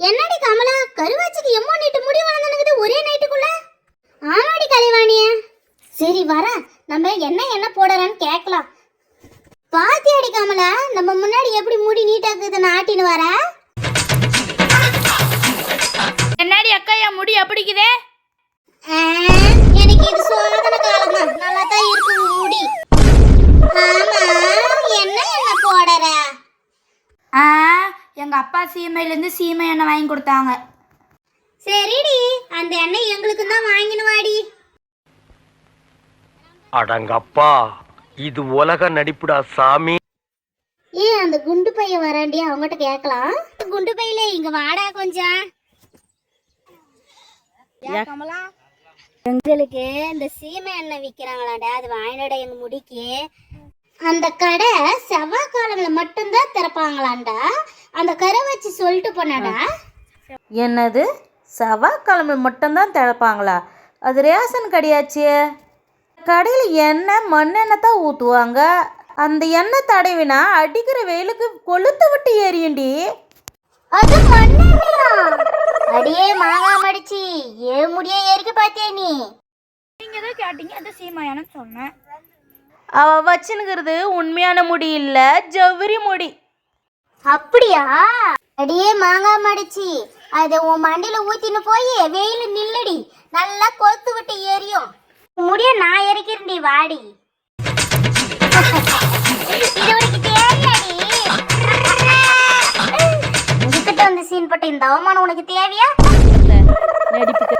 என்னடி கமலா? கருவாச்சிக்கு எம்மோ நீட்டு முடி வளர்ந்துனுக்குது ஒரே நைட்டுக்குள்ள ஆமாடி கலைவாணிய. சரி வர. நம்ம என்ன என்ன போடுறேன்னு கேட்கலாம். பாத்தியாடி கமலா நம்ம முன்னாடி எப்படி முடி நீட்டாக்குதுன்னு ஆட்டின்னு வர? என்னடி அக்கா என் முடி அப்படிக்குதே எங்க அப்பா சீமையிலேருந்து சீமை எண்ணெய் வாங்கி கொடுத்தாங்க. சரிடி அந்த எண்ணெய் எங்களுக்கு தான் வாங்கினு வாடி அடங்கப்பா இது உலக நடிப்புடா சாமி. ஏ அந்த குண்டு பையன் வராண்டி? அவங்ககிட்ட கேட்கலாம். குண்டு பையில இங்க வாடா கொஞ்சம். கமலா? எங்களுக்கு இந்த சீமை எண்ணெய் விற்கிறாங்களாடா அது வாங்கினடா எங்க முடிக்கு. அந்த கடை செவ்வாய்க்கிழமைல மட்டும்தான் திறப்பாங்களாண்டா? அந்த கரை வச்சு சொல்லிட்டு போனாடா. என்னது? செவ்வாய்க்கிழமை மட்டும்தான் திறப்பாங்களா? அது ரேஷன் கடையாச்சே. கடையில் எண்ணெய் மண்ணெண்ணெய் தான் ஊற்றுவாங்க அந்த எண்ணெய் தடவினா அடிக்கிற வெயிலுக்கு கொளுத்து விட்டு எரியுண்டி அது அடியே மாங்கா மடிச்சி. ஏ முடிய ஏறிக்க பாத்தியா நீ? நீங்க தான் கேட்டீங்க? அது சீமை எண்ணெய் சொன்னேன். அவ வச்சுனுக்கிறது உண்மையான முடி இல்லை ஜவ்வுரி முடி. அப்படியா? அடியே மாங்கா மடிச்சி. அத உன் மண்டியில ஊத்தின்னு போய் வெயில நில்லடி. நல்லா கொளுத்து விட்டு ஏறியும். முடிய நான் எரிக்கிறேன்டி வாடி. இது உனக்கு தேவையாடி? வந்து சீன் போட்ட இந்த அவமானம் உனக்கு தேவையா? நடிப்புக்கு